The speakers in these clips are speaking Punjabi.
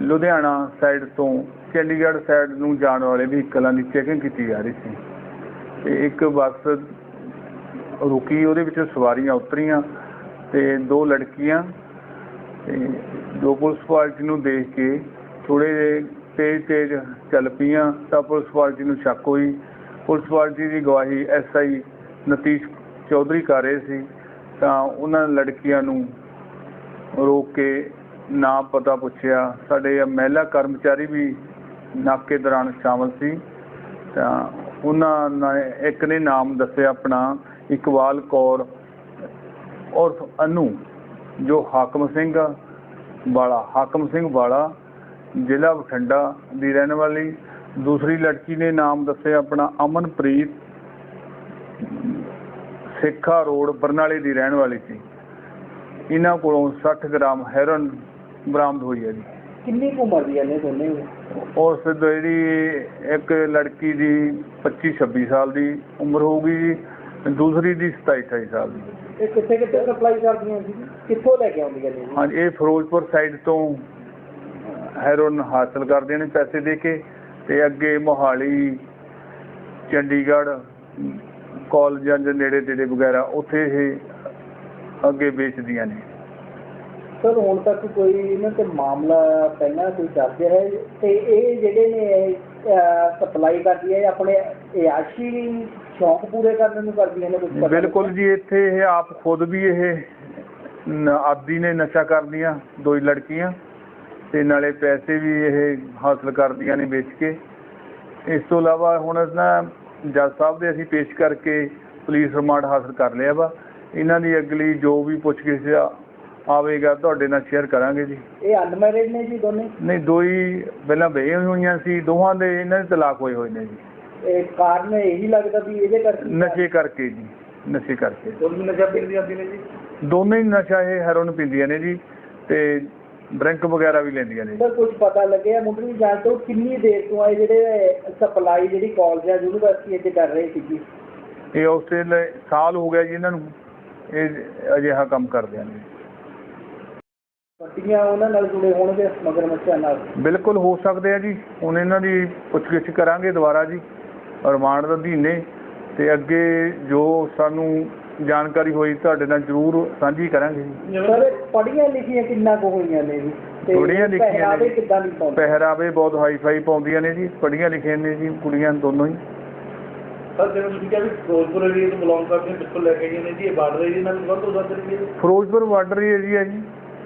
ਲੁਧਿਆਣਾ ਸਾਈਡ ਤੋਂ ਚੰਡੀਗੜ੍ਹ ਸਾਈਡ ਨੂੰ ਜਾਣ ਵਾਲੇ ਵਹੀਕਲਾਂ ਦੀ ਚੈਕਿੰਗ ਕੀਤੀ ਜਾ ਰਹੀ ਸੀ। ਤੇ ਇੱਕ ਬੱਸ ਰੁਕੀ, ਉਹਦੇ ਵਿੱਚ ਸਵਾਰੀਆਂ ਉਤਰੀਆਂ ਤੇ ਦੋ ਲੜਕੀਆਂ ਤੇ ਦੋ ਪੁਲਿਸ ਪਾਰਟੀ ਨੂੰ ਦੇਖ ਕੇ ਥੋੜੇ ਜਿਹੇ ਤੇਜ਼ ਤੇਜ਼ ਚੱਲ ਪਈਆਂ, ਤਾਂ ਪੁਲਿਸ ਪਾਰਟੀ ਨੂੰ ਸ਼ੱਕ ਹੋਈ। ਪੁਲਿਸ ਪਾਰਟੀ ਦੀ ਗਵਾਹੀ ਐਸਆਈ ਨਤੀਸ਼ ਚੌਧਰੀ ਕਰ ਰਹੇ ਸੀ, ਤਾਂ ਉਹਨਾਂ ਲੜਕੀਆਂ ਨੂੰ ਰੋਕ ਕੇ ਨਾਂ ਪਤਾ ਪੁੱਛਿਆ। ਸਾਡੇ ਮਹਿਲਾ ਕਰਮਚਾਰੀ ਵੀ ਨਾਕੇ ਦੌਰਾਨ ਸ਼ਾਮਲ ਸੀ। ਤਾਂ ਉਹਨਾਂ ਨੇ ਇੱਕ ਨੇ ਨਾਮ ਦੱਸਿਆ ਆਪਣਾ, ਇਕਬਾਲ ਕੌਰ ਔਰ ਅਨੂ, ਜੋ ਹਾਕਮ ਸਿੰਘ ਵਾਲਾ, ਹਾਕਮ ਸਿੰਘ ਵਾਲਾ, ਜ਼ਿਲ੍ਹਾ ਬਠਿੰਡਾ ਦੀ ਰਹਿਣ ਵਾਲੀ। ਦੂਸਰੀ ਲੜਕੀ ਨੇ ਨਾਮ ਦੱਸਿਆ ਆਪਣਾ ਅਮਨਪ੍ਰੀਤ ਸਿੱਖਾ ਰੋਡ, ਬਰਨਾਲੇ ਦੀ ਰਹਿਣ ਵਾਲੀ ਸੀ। ਇਹਨਾਂ ਕੋਲੋਂ 60 ਗ੍ਰਾਮ ਹੈਰੋਨ ਬਰਾਮਦ ਹੋਈ ਹੈ ਜੀ। ਕਿੰਨੀ ਕੁ ਉਮਰ ਦੀਆਂ ਨੇ ਦੋਨੇ? ਉਸ ਜਿਹੜੀ ਇੱਕ ਲੜਕੀ ਦੀ 25 26 ਸਾਲ ਦੀ ਉਮਰ ਹੋਊਗੀ ਜੀ ਦੂਸਰੀ ਦੀ 27 28 ਸਾਲ ਦੀ। ਇਹ ਕਿੱਥੇ ਕਿੱਥੇ ਸਪਲਾਈ ਕਰਦੀਆਂ ਸੀ? ਕਿੱਥੋਂ ਲੈ ਕੇ ਆਉਂਦੀਆਂ ਨੇ ਜੀ ਹਾਂਜੀ ਇਹ ਫਿਰੋਜ਼ਪੁਰ ਸਾਈਡ ਤੋਂ ਹੈਰੋਨ ਹਾਸਲ ਕਰਦੇ ਨੇ ਪੈਸੇ ਦੇ ਕੇ ਤੇ ਅੱਗੇ ਮੋਹਾਲੀ ਚੰਡੀਗੜ੍ਹ ਕਾਲਜਾਂ ਦੇ ਨੇੜੇ ਤੇੜੇ ਵਗੈਰਾ ਉੱਥੇ ਇਹ ਅੱਗੇ ਵੇਚਦੀਆਂ ਨੇ। ਸਰ, ਹੁਣ ਤੱਕ ਕੋਈ ਇਹਨਾਂ ਤੇ ਮਾਮਲਾ ਪਹਿਲਾਂ ਕੋਈ ਦਰਜ ਹੈ? ਤੇ ਇਹ ਜਿਹੜੇ ਨੇ ਸਪਲਾਈ ਕਰਦੀ ਹੈ ਆਪਣੇ ਇਆਸ਼ੀ ਸ਼ੌਂਕ ਪੂਰੇ ਕਰਨ ਨੂੰ ਕਰਦੀਆਂ ਨੇ ਕੁਝ ਬਿਲਕੁਲ ਜੀ, ਇੱਥੇ ਇਹ ਆਪ ਖੁਦ ਵੀ ਇਹ ਆਦੀ ਨੇ ਨਸ਼ਾ ਕਰਦੀਆਂ, ਦੋ ਹੀ ਲੜਕੀਆਂ। ਤੇ ਨਾਲੇ ਪੈਸੇ ਵੀ ਇਹ ਹਾਸਲ ਕਰਦੀਆਂ ਨੇ ਵੇਚ ਕੇ। ਇਸ ਤੋਂ ਇਲਾਵਾ ਹੁਣ ਨਾ, ਜੱਜ ਸਾਹਿਬ ਦੇ ਅਸੀਂ ਪੇਸ਼ ਕਰਕੇ ਪੁਲਿਸ ਰਿਮਾਂਡ ਹਾਸਲ ਕਰ ਲਿਆ ਵਾ। ਇਹਨਾਂ ਦੀ ਅਗਲੀ ਜੋ ਵੀ ਪੁੱਛਗਿੱਛ ਆ- ਆਵੇਗਾ ਤੁਹਾਡੇ ਨਾਲ ਸ਼ੇਅਰ ਕਰਾਂਗੇ ਜੀ। ਇਹ ਅਨਮੈਰਿਡ ਨੇ ਜੀ ਦੋਨੇ? ਨਹੀਂ ਦੋ ਹੀ ਪਹਿਲਾਂ ਵਿਆਹੀਆਂ ਹੋਈਆਂ ਸੀ ਦੋਹਾਂ ਦੇ ਇਹਨਾਂ ਦੇ ਤਲਾਕ ਹੋਏ ਹੋਏ ਨੇ ਜੀ। ਇਹ ਕਾਰਨ ਇਹੀ ਲੱਗਦਾ ਵੀ ਇਹਦੇ ਕਰਕੇ ਨਸ਼ੇ ਕਰਕੇ ਜੀ ਨਸ਼ੇ ਕਰਕੇ। ਦੋਨੋਂ ਨਸ਼ਾ ਪੀਂਦੀਆਂ ਨੇ ਜੀ? ਦੋਨੇ ਹੀ ਨਸ਼ਾ ਇਹ ਹੈਰੋਨ ਪੀਂਦੀਆਂ ਨੇ ਜੀ ਤੇ ਡਰਿੰਕ ਵਗੈਰਾ ਵੀ ਲੈਂਦੀਆਂ ਨੇ ਸਰ ਕੁਝ ਪਤਾ ਲੱਗਿਆ ਮੁੰਡਲੀ ਜਾਂਚ ਤੋਂ ਕਿੰਨੀ ਦੇਰ ਤੋਂ ਆ ਇਹ ਜਿਹੜੇ ਸਪਲਾਈ ਜਿਹੜੀ ਕਾਲਜ ਆ ਯੂਨੀਵਰਸਿਟੀ ਇੱਥੇ ਕਰ ਰਹੇ ਸੀ ਜੀ? ਇਹ ਆਸਟ੍ਰੇਲੀਆ ਸਾਲ ਹੋ ਗਿਆ ਜੀ ਇਹਨਾਂ ਨੂੰ ਇਹ ਅਜਿਹਾ ਕੰਮ ਕਰਦਿਆਂ ਨੇ। ਪੱਟੀਆਂ ਉਹਨਾਂ ਨਾਲ ਜੁੜੇ ਹੋਣਗੇ ਮਗਰ ਮੱਛੀਆਂ ਨਾਲ? ਬਿਲਕੁਲ ਹੋ ਸਕਦੇ ਆ ਜੀ। ਹੁਣ ਇਹਨਾਂ ਦੀ ਪੁੱਛਗਿੱਛ ਕਰਾਂਗੇ ਦੁਬਾਰਾ ਜੀ ਰਿਮਾਂਡ ਦੇ ਅਧੀਨ ਨੇ ਤੇ ਅੱਗੇ ਜੋ ਸਾਨੂੰ ਜਾਣਕਾਰੀ ਹੋਈ ਤੁਹਾਡੇ ਨਾਲ ਜ਼ਰੂਰ ਸਾਂਝੀ ਕਰਾਂਗੇ ਜੀ। ਸਰ ਪੜੀਆਂ ਲਿਖੀਆਂ ਕਿੰਨਾ ਕੁ ਹੋਈਆਂ ਨੇ ਜੀ? ਤੇ ਪੜ੍ਹੀਆਂ ਲਿਖੀਆਂ ਨੇ ਪਹਿਰਾਵੇ। ਕਿੱਦਾਂ ਦੀ ਪਾਉਂਦੇ? ਪਹਿਰਾਵੇ ਬਹੁਤ ਹਾਈ ਫਾਈ ਪਾਉਂਦੀਆਂ ਨੇ ਜੀ। ਪੜ੍ਹੀਆਂ ਲਿਖੀਆਂ ਨੇ ਜੀ ਕੁੜੀਆਂ ਦੋਨੋਂ ਹੀ। ਸਰ ਜਿਵੇਂ ਤੁਸੀਂ ਕਿਹਾ ਵੀ ਫਿਰੋਜ਼ਪੁਰ ਏਰੀਆ ਤੋਂ ਬਿਲੋਂਗ ਕਰਦੇ ਬਿਲਕੁਲ ਲੈ ਕੇ ਗਏ ਨੇ ਜੀ ਇਹ ਬਾਰਡਰ ਏਰੀਆ ਨਾਲ ਸੰਬੰਧ ਹੋ ਸਕਦੇ ਫਿਰੋਜ਼ਪੁਰ ਬਾਰਡਰ ਏਰੀਆ ਜੀ।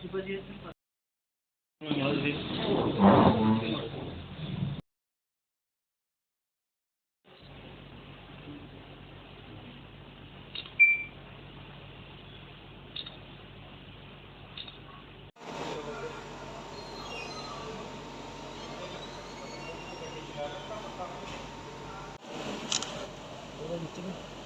Tipo de... Orada gitti mi?